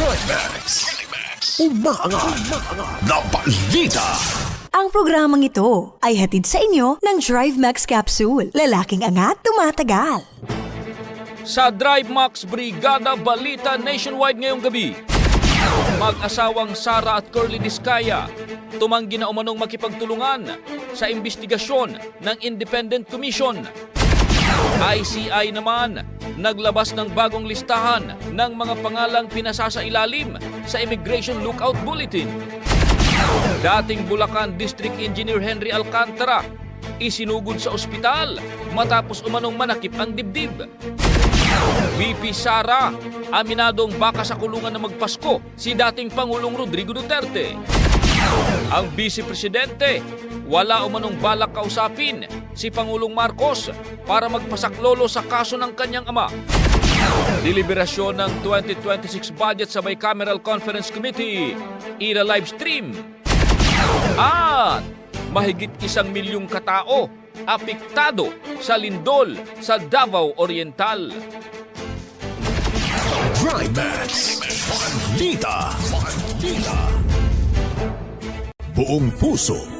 Drive Max. Umaangat na balita. Ang programang ito ay hatid sa inyo ng Drive Max Capsule. Lalaking angat, tumatagal. Sa Drive Max Brigada Balita Nationwide ngayong gabi, mag-asawang Sara at Curly Diskaya tumanggi na umanong makipagtulungan sa investigasyon ng Independent Commission. ICI naman naglabas ng bagong listahan ng mga pangalang pinasasailalim sa Immigration Lookout Bulletin. Dating Bulacan District Engineer Henry Alcantara isinugod sa ospital matapos umanong manakip ang dibdib. VP Sara, aminadong baka sa kulungan na magpasko si dating Pangulong Rodrigo Duterte. Ang Vice Presidente, wala umanong balak kausapin si Pangulong Marcos para magpasaklolo sa kaso ng kanyang ama. Deliberasyon ng 2026 budget sa Bicameral Conference Committee, ira live stream. At mahigit isang milyong katao apektado sa lindol sa Davao Oriental. Drive Max. Balita. Balita. Buong puso.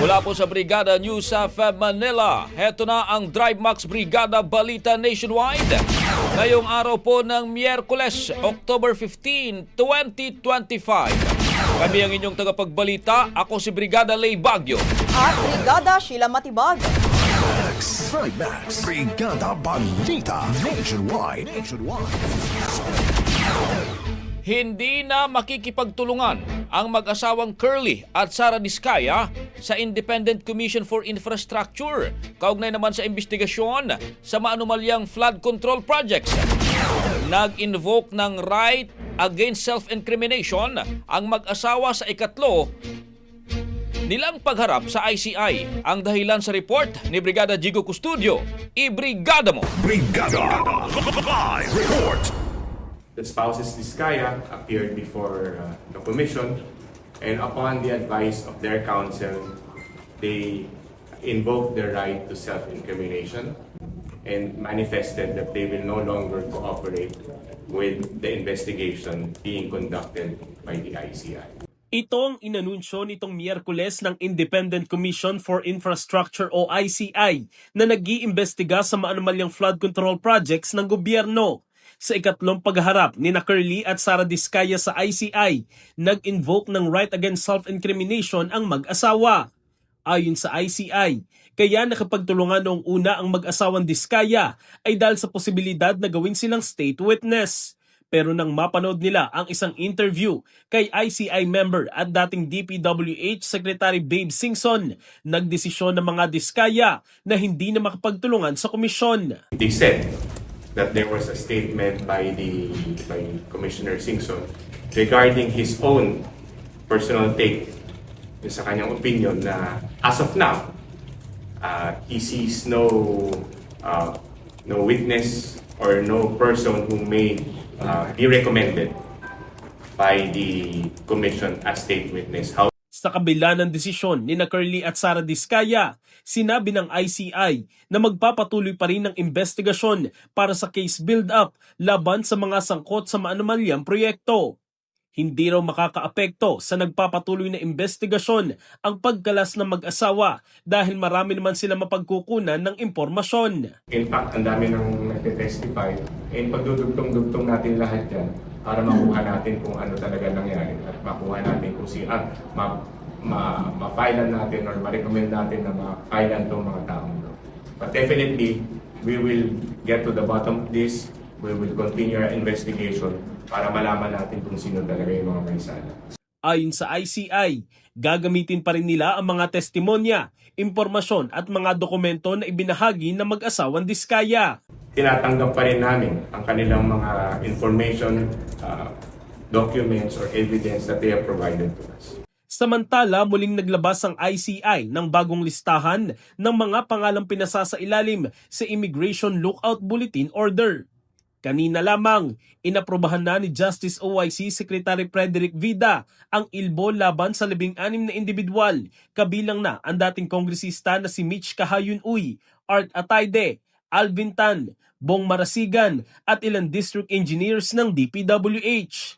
Mula po sa Brigada News of Manila, heto na ang Drive Max Brigada Balita Nationwide. Ngayong araw po ng Miyerkules, October 15, 2025. Kami ang inyong tagapagbalita. Ako si Brigada Lay Bagyo. At Brigada Sheila Matibag. Thrive Max. Brigada Balita Nationwide. Nationwide. Hindi na makikipagtulungan ang mag-asawang Curly at Sara Diskaya sa Independent Commission for Infrastructure kaugnay naman sa investigasyon sa maanumalyang flood control projects. Nag-invoke ng right against self-incrimination ang mag-asawa sa ikatlo nilang pagharap sa ICI ang dahilan sa report ni Brigada Jigo Custodio. Ibrigada mo! Brigada Live Report The spouses Vizcaya appeared before uh, the commission, and upon the advice of their counsel, they invoked their right to self-incrimination and manifested that they will no longer cooperate with the investigation being conducted by the ICI. Ito ang inanunsyo nitong Miyerkules ng Independent Commission for Infrastructure o ICI na nag-iimbestiga sa maanumalyang flood control projects ng gobyerno. Sa ikatlong pagharap ni na Curly at Sara Diskaya sa ICI, nag-invoke ng right against self-incrimination ang mag-asawa. Ayon sa ICI, kaya nakapagtulungan noong una ang mag-asawang Diskaya ay dahil sa posibilidad na gawin silang state witness. Pero nang mapanood nila ang isang interview kay ICI member at dating DPWH Secretary Babe Singson, nagdesisyon ng mga diskaya na hindi na makapagtulungan sa komisyon. They said that there was a statement by the by Commissioner Singson regarding his own personal take yung sa kanyang opinion na as of now uh, he sees no uh, no witness or no person who may uh, be recommended by the commission as state witness. Sa kabila ng desisyon ni na Curly at Sara Diskaya, sinabi ng ICI na magpapatuloy pa rin ng investigasyon para sa case build-up laban sa mga sangkot sa maanumalyang proyekto. Hindi raw makakaapekto sa nagpapatuloy na investigasyon ang pagkalas ng mag-asawa dahil marami naman sila mapagkukunan ng impormasyon. In fact, ang dami nang nagte-testify. And pagdudugtong-dugtong natin lahat yan para makuha natin kung ano talaga nangyari at makuha natin kung si ah, ma, ma, ma-filean natin or ma-recommend natin na ma-filean itong mga ito. But definitely, we will get to the bottom of this. We will continue our investigation para malaman natin kung sino talaga yung mga may sala. Ayon sa ICI, gagamitin pa rin nila ang mga testimonya, impormasyon at mga dokumento na ibinahagi ng mag-asawang Diskaya. Tinatanggap pa rin namin ang kanilang mga information, uh, documents, or evidence that they have provided to us. Samantala, muling naglabas ang ICI ng bagong listahan ng mga pangalang pinasasailalim sa Immigration Lookout Bulletin Order. Kanina lamang, inaprobahan na ni Justice OIC Secretary Frederick Vida ang ilbo laban sa labing-anim na individual, kabilang na ang dating kongresista na si Mitch Kahayun Uy, Art Atayde, Alvin Tan, Bong Marasigan at ilang district engineers ng DPWH.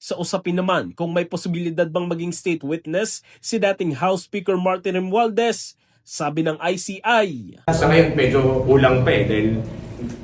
Sa usapin naman kung may posibilidad bang maging state witness si dating House Speaker Martin Romualdez, sabi ng ICI, Sa ngayon, medyo kulang pa eh dahil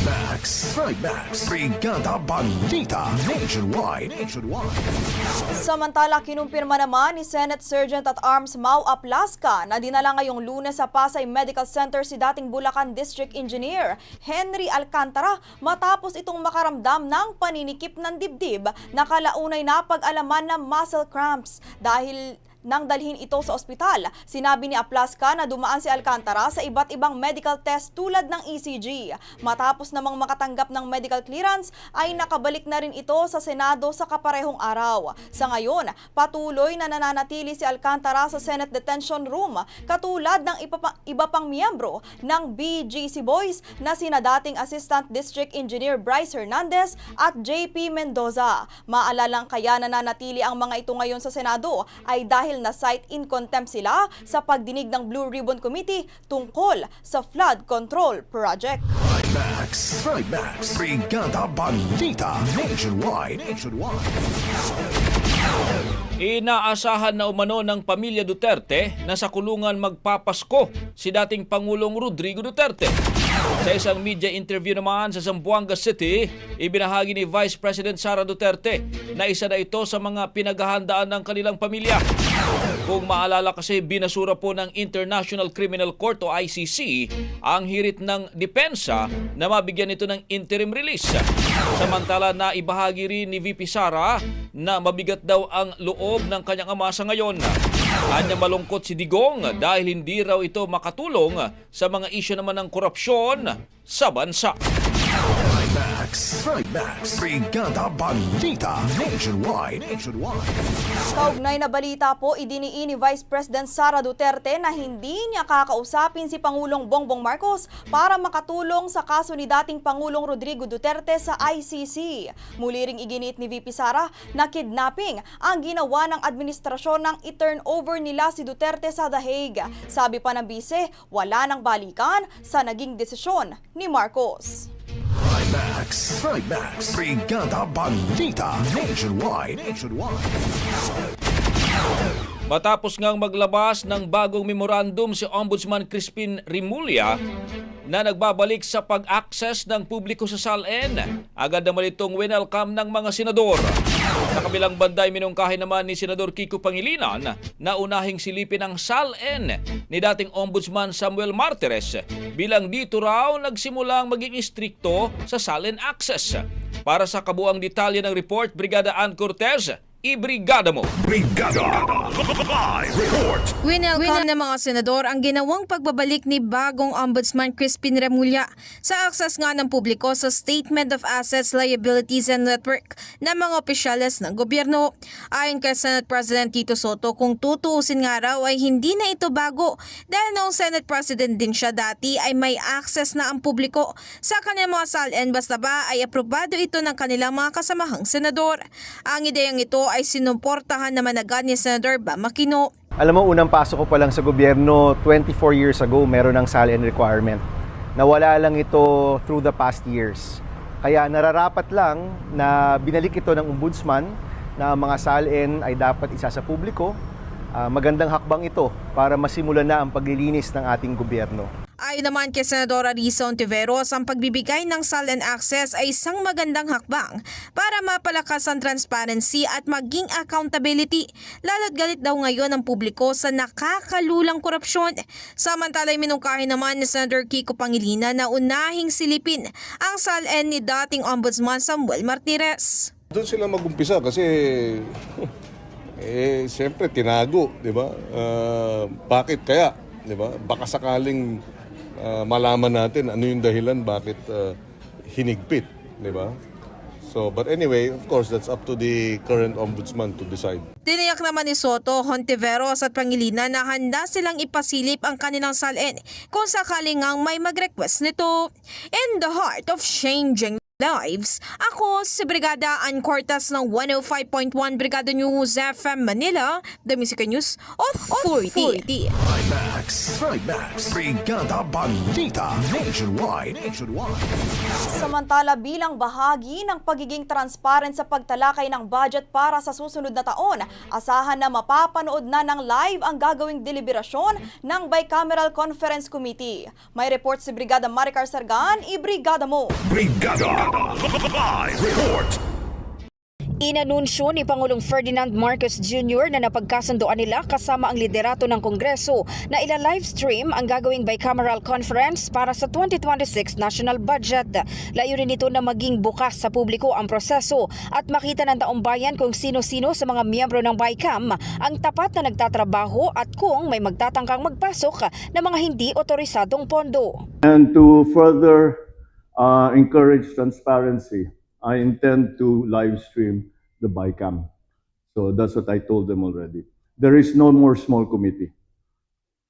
Max, Max, Brigada Balita Nationwide. Nationwide. Samantala, kinumpirma naman ni Senate Sergeant at Arms Mau Aplaska na dinala ngayong lunes sa Pasay Medical Center si dating Bulacan District Engineer Henry Alcantara matapos itong makaramdam ng paninikip ng dibdib na kalaunay na pag-alaman ng muscle cramps dahil nang dalhin ito sa ospital. Sinabi ni Aplaska na dumaan si Alcantara sa iba't ibang medical test tulad ng ECG. Matapos namang makatanggap ng medical clearance ay nakabalik na rin ito sa Senado sa kaparehong araw. Sa ngayon, patuloy na nananatili si Alcantara sa Senate Detention Room katulad ng iba, pa- iba pang miyembro ng BGC Boys na sina dating Assistant District Engineer Bryce Hernandez at JP Mendoza. Maalalang kaya nananatili ang mga ito ngayon sa Senado ay dahil na cite in contempt sila sa pagdinig ng Blue Ribbon Committee tungkol sa flood control project. Max, Max, Brigada Balita Nationwide. Nationwide. Inaasahan na umano ng pamilya Duterte na sa kulungan magpapasko si dating Pangulong Rodrigo Duterte. Sa isang media interview naman sa Zamboanga City, ibinahagi ni Vice President Sara Duterte na isa na ito sa mga pinaghahandaan ng kanilang pamilya. Kung maalala kasi binasura po ng International Criminal Court o ICC ang hirit ng depensa na mabigyan ito ng interim release. Samantala na ibahagi rin ni VP Sara na mabigat daw ang loob ng kanyang ama sa ngayon. Anya malungkot si Digong dahil hindi raw ito makatulong sa mga isyu naman ng korupsyon sa bansa. Max, Max, Brigada Balita Nationwide. Nationwide. Kaugnay na balita po, idiniin ni Vice President Sara Duterte na hindi niya kakausapin si Pangulong Bongbong Marcos para makatulong sa kaso ni dating Pangulong Rodrigo Duterte sa ICC. Muli ring iginit ni VP Sara na kidnapping ang ginawa ng administrasyon ng i-turnover nila si Duterte sa The Hague. Sabi pa ng bise, wala nang balikan sa naging desisyon ni Marcos. Max, Max, Brigada Balita Nationwide. Nationwide. Matapos ngang maglabas ng bagong memorandum si Ombudsman Crispin Rimulya na nagbabalik sa pag-access ng publiko sa SALN, agad naman itong winelcome ng mga senador. Sa kabilang banda ay minungkahi naman ni Senador Kiko Pangilinan na unahing silipin ang SALN ni dating Ombudsman Samuel Martires bilang dito raw nagsimulang maging istrikto sa SALN access. Para sa kabuang detalye ng report, Brigada Ann Cortez, ibrigada mo! Brigada Live Report. Winelcome ng mga senador ang ginawang pagbabalik ni bagong Ombudsman Crispin Remulla sa akses nga ng publiko sa Statement of Assets, Liabilities and Network ng mga opisyales ng gobyerno. Ayon kay Senate President Tito Soto, kung tutuusin nga raw ay hindi na ito bago dahil noong Senate President din siya dati ay may access na ang publiko sa kanilang mga salin basta ba ay aprobado ito ng kanilang mga kasamahang senador. Ang ideyang ito ay sinumportahan naman agad ni Senator Bam Aquino. Alam mo, unang pasok ko pa lang sa gobyerno, 24 years ago, meron ng SALN requirement. Nawala lang ito through the past years. Kaya nararapat lang na binalik ito ng ombudsman na mga SALN ay dapat isa sa publiko. Ah, magandang hakbang ito para masimulan na ang paglilinis ng ating gobyerno. Ayon naman kay Senadora Risa Ontiveros, ang pagbibigay ng SALN access ay isang magandang hakbang para mapalakas ang transparency at maging accountability. Lalo't galit daw ngayon ang publiko sa nakakalulang korupsyon. Samantala, minungkahi naman ni Senator Kiko Pangilinan na unahing silipin ang SALN ni dating Ombudsman Samuel Martires. Doon sila magumpisa kasi eh siyempre tinago, 'di ba? Ah, bakit kaya, 'di ba? Baka sakaling ah, malaman natin ano yung dahilan bakit ah, hinigpit, 'di ba? So, but anyway, of course, that's up to the current ombudsman to decide. Tiniyak naman ni Soto, Hontiveros at Pangilinan na handa silang ipasilip ang kanilang salin kung sakaling ngang may mag-request nito. In the heart of changing lives, ako si Brigada Ann Cortas ng 105.1 Brigada News FM Manila, The Music News Authority. Max, Max, Brigada Balita Nationwide. Nationwide. Samantala bilang bahagi ng pagiging transparent sa pagtalakay ng budget para sa susunod na taon, asahan na mapapanood na ng live ang gagawing deliberasyon ng Bicameral Conference Committee. May report si Brigada Maricar Sargan, i-brigada mo! Brigada Live Report. Inanunsyo ni Pangulong Ferdinand Marcos Jr. na napagkasundoan nila kasama ang liderato ng Kongreso na ila-livestream ang gagawing bicameral conference para sa 2026 national budget. Layunin nito na maging bukas sa publiko ang proseso at makita ng taong bayan kung sino-sino sa mga miyembro ng BICAM ang tapat na nagtatrabaho at kung may magtatangkang magpasok ng mga hindi otorisadong pondo. And to further uh, encourage transparency, I intend to live stream the BICAM. So that's what I told them already. There is no more small committee.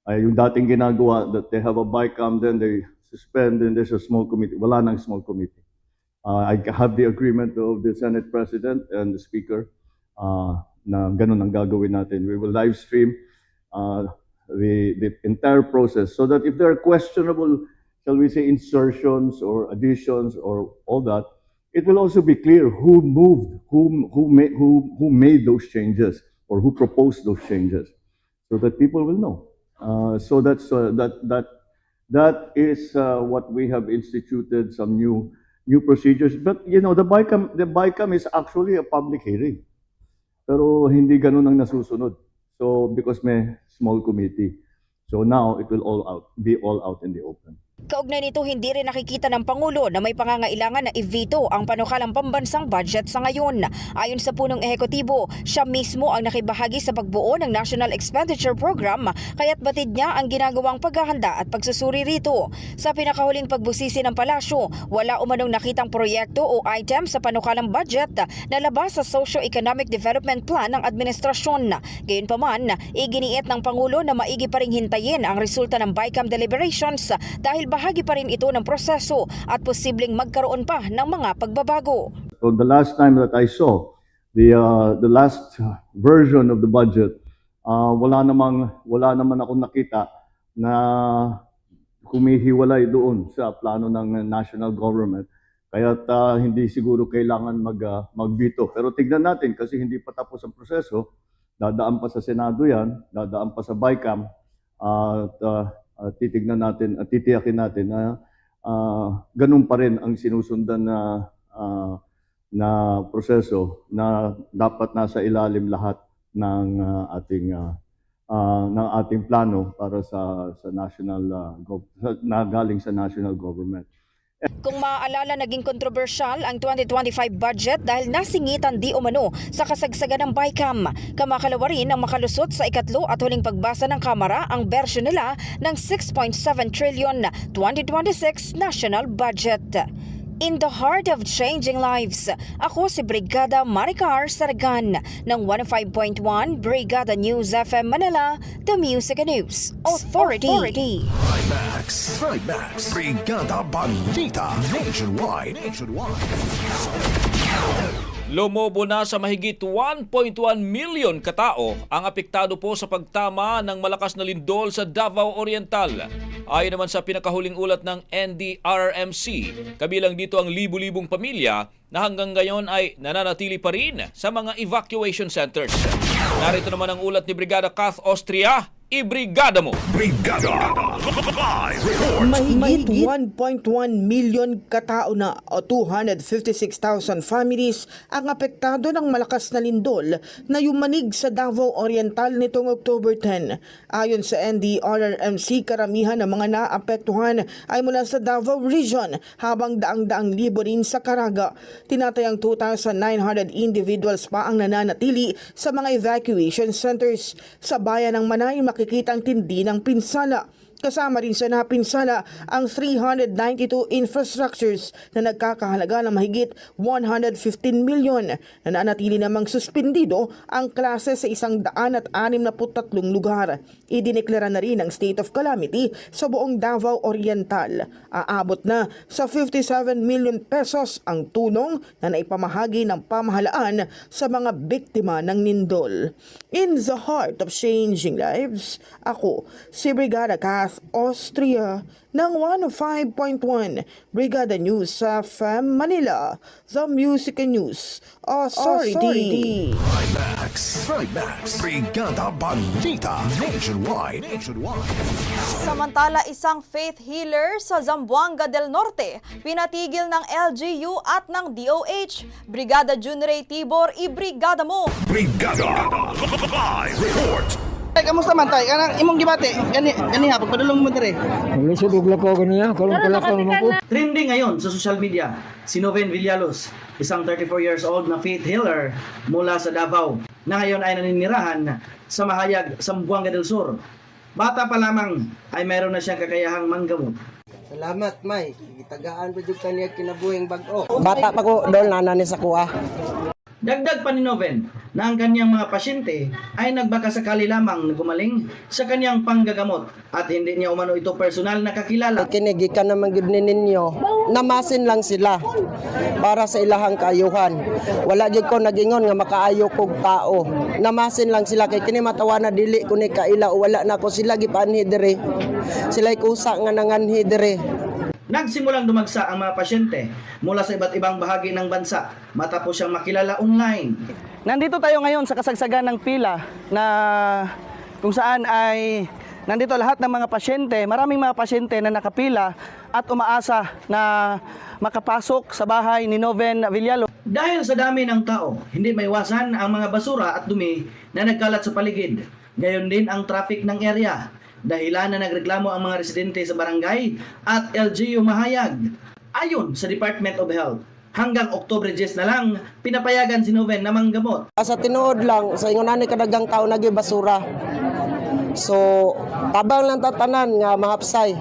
Ay, yung dating ginagawa that they have a BICAM, then they suspend, then there's a small committee. Wala nang small committee. Uh, I have the agreement of the Senate President and the Speaker uh, na ganun ang gagawin natin. We will live stream uh, the, the entire process so that if there are questionable, shall we say, insertions or additions or all that, it will also be clear who moved, who, who, made, who, who made those changes or who proposed those changes so that people will know. Uh, so that's, uh, that, that, that is uh, what we have instituted, some new, new procedures. But, you know, the BICAM, the BICAM is actually a public hearing. Pero hindi ganun ang nasusunod. So because may small committee. So now it will all out be all out in the open. Kaugnay nito, hindi rin nakikita ng Pangulo na may pangangailangan na i-veto ang panukalang pambansang budget sa ngayon. Ayon sa punong ehekutibo, siya mismo ang nakibahagi sa pagbuo ng National Expenditure Program kaya't batid niya ang ginagawang paghahanda at pagsusuri rito. Sa pinakahuling pagbusisi ng palasyo, wala umanong nakitang proyekto o item sa panukalang budget na labas sa Socio-Economic Development Plan ng administrasyon. Gayunpaman, iginiit ng Pangulo na maigi pa ring hintayin ang resulta ng BICAM deliberations dahil bahagi pa rin ito ng proseso at posibleng magkaroon pa ng mga pagbabago. So the last time that I saw the uh, the last version of the budget, uh, wala namang wala naman ako nakita na humihiwalay doon sa plano ng national government. Kaya hindi siguro kailangan mag uh, magveto. Pero tignan natin kasi hindi pa tapos ang proseso. Dadaan pa sa Senado 'yan, dadaan pa sa BICAM at uh, uh, titignan natin at titiyakin natin na uh, ganun pa rin ang sinusundan na uh, na proseso na dapat nasa ilalim lahat ng uh, ating uh, uh, ng ating plano para sa sa national uh, na galing sa national government. Kung maaalala, naging kontrobersyal ang 2025 budget dahil nasingitan di umano sa kasagsagan ng BICAM. Kamakalawa rin ang makalusot sa ikatlo at huling pagbasa ng Kamara ang bersyon nila ng 6.7 trillion 2026 national budget. In the heart of changing lives, ako si Brigada Maricar Saragan ng 105.1 Brigada News FM Manila, The Music and News Authority. Max, Max, Brigada Balita Nationwide. Nationwide. Lumobo na sa mahigit 1.1 million katao ang apektado po sa pagtama ng malakas na lindol sa Davao Oriental. Ayon naman sa pinakahuling ulat ng NDRRMC, kabilang dito ang libu-libong pamilya na hanggang ngayon ay nananatili pa rin sa mga evacuation centers. Narito naman ang ulat ni Brigada Kath Austria. Ibrigada mo! Brigada Live Report. Mahigit 1.1 million katao na o 256,000 families ang apektado ng malakas na lindol na yumanig sa Davao Oriental nitong October 10. Ayon sa NDRRMC, karamihan ng mga naapektuhan ay mula sa Davao Region habang daang-daang libo rin sa Caraga. Tinatayang 2,900 individuals pa ang nananatili sa mga evacuation centers. Sa bayan ng Manay, makikita ang tindi ng pinsala. Kasama rin sa napinsala ang 392 infrastructures na nagkakahalaga ng mahigit 115 milyon. Nananatili namang suspindido ang klase sa isang daan at anim na putatlong lugar. Idineklara na rin ang state of calamity sa buong Davao Oriental. Aabot na sa 57 million pesos ang tulong na naipamahagi ng pamahalaan sa mga biktima ng Nindol. In the heart of changing lives, ako si Brigada Kath Austria ng 105.1 Brigada News sa FM Manila, The Music and News Authority. Max, Max, Brigada Balita Nationwide. Nationwide. Samantala, isang faith healer sa Zamboanga del Norte pinatigil ng LGU at ng DOH. Brigada Junrey Tibor, ibrigada mo! Brigada Live Report. Tay, kamusta man tay? Kanang imong gibate, gani gani ha pagpadulong mo dire. Naglisod og lako ganiya, kalong kalakaw naman ko. Trending ngayon sa social media, si Noven Villalos, isang 34 years old na faith healer mula sa Davao, na ngayon ay naninirahan sa Mahayag, Sambuanga del Sur. Bata pa lamang ay mayroon na siyang kakayahang manggamot. Salamat, May. Gitagaan pa jud kaniya kinabuhing bag-o. Bata pa ko, dol nanani sa kuha. Dagdag pa ni Noven na ang kanyang mga pasyente ay nagbaka sakali lamang gumaling sa kanyang panggagamot at hindi niya umano ito personal na kakilala. Kinigikan naman ni ninyo. Namasin lang sila para sa ilahang kaayuhan. Wala jud ko nagingon nga makaayo kog tao. Namasin lang sila kay kini matawa na dili ko ni kaila o wala na ko sila gipanhi dire. Sila kusa nga nanganhi dire. Nagsimulang dumagsa ang mga pasyente mula sa iba't ibang bahagi ng bansa matapos siyang makilala online. Nandito tayo ngayon sa kasagsagan ng pila na kung saan ay nandito lahat ng mga pasyente, maraming mga pasyente na nakapila at umaasa na makapasok sa bahay ni Noven Villalo. Dahil sa dami ng tao, hindi maiwasan ang mga basura at dumi na nagkalat sa paligid. Gayon din ang traffic ng area. Dahilan na nagreklamo ang mga residente sa barangay at LGU Mahayag. Ayon sa Department of Health, hanggang Oktobre 10 na lang, pinapayagan si Noven na manggamot. Sa tinuod lang, sa ingon ani kadagang tao nagi basura. So, tabang lang tatanan nga mahapsay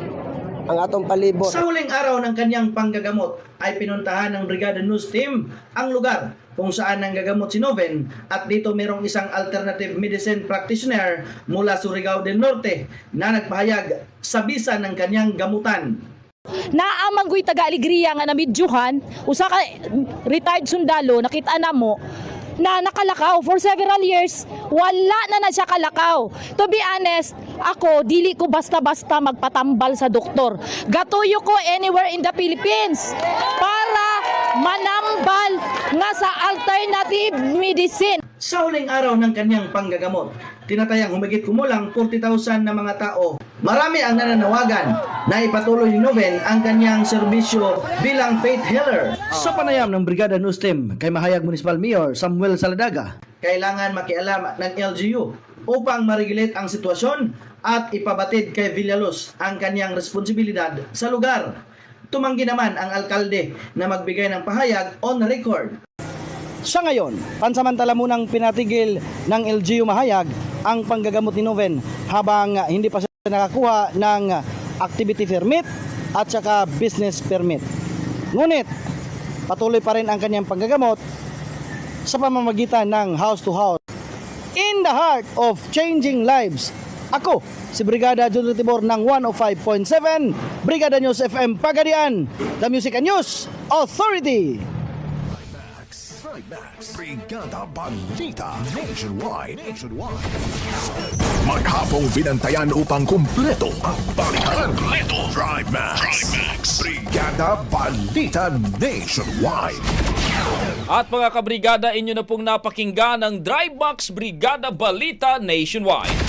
ang atong palibot. Sa huling araw ng kanyang panggagamot ay pinuntahan ng Brigada News Team ang lugar kung saan nanggagamot si Noven at dito merong isang alternative medicine practitioner mula Surigao del Norte na nagpahayag sa bisa ng kanyang gamutan. Naamanggoy taga Alegria nga namidyuhan, usa ka retired sundalo, nakita na mo, na nakalakaw for several years, wala na na siya kalakaw. To be honest, ako, dili ko basta-basta magpatambal sa doktor. Gatuyo ko anywhere in the Philippines para manambal nga sa alternative medicine. Sa huling araw ng kanyang panggagamot, tinatayang humigit kumulang 40,000 na mga tao. Marami ang nananawagan na ipatuloy ni Noven ang kanyang serbisyo bilang faith healer. Sa panayam ng Brigada News Team kay Mahayag Municipal Mayor Samuel Saladaga, kailangan makialam ng LGU upang maregulate ang sitwasyon at ipabatid kay Villaluz ang kanyang responsibilidad sa lugar. Tumanggi naman ang alkalde na magbigay ng pahayag on record. Sa ngayon, pansamantala munang pinatigil ng LGU Mahayag ang panggagamot ni Noven habang hindi pa siya nakakuha ng activity permit at saka business permit. Ngunit, patuloy pa rin ang kanyang panggagamot sa pamamagitan ng house to house. In the heart of changing lives, ako, si Brigada Junior Tibor ng 105.7, Brigada News FM Pagadian, The Music and News Authority. Trimax, Brigada Balita Nationwide. Nationwide. Maghapong binantayan upang kumpleto ang balikan. Kumpleto. Trimax. Trimax. Brigada Balita Nationwide. At mga kabrigada, inyo na pong napakinggan ang DriveMax Brigada Balita Nationwide.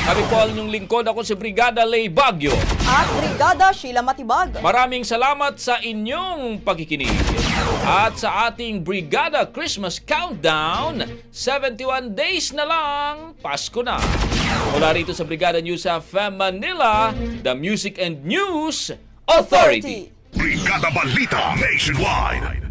Kami po ang inyong lingkod. Ako si Brigada Lay Bagyo. At Brigada Sheila Matibag. Maraming salamat sa inyong pagkikinig. At sa ating Brigada Christmas Countdown, 71 days na lang, Pasko na. Mula rito sa Brigada News FM Manila, the Music and News Authority. Brigada Balita Nationwide.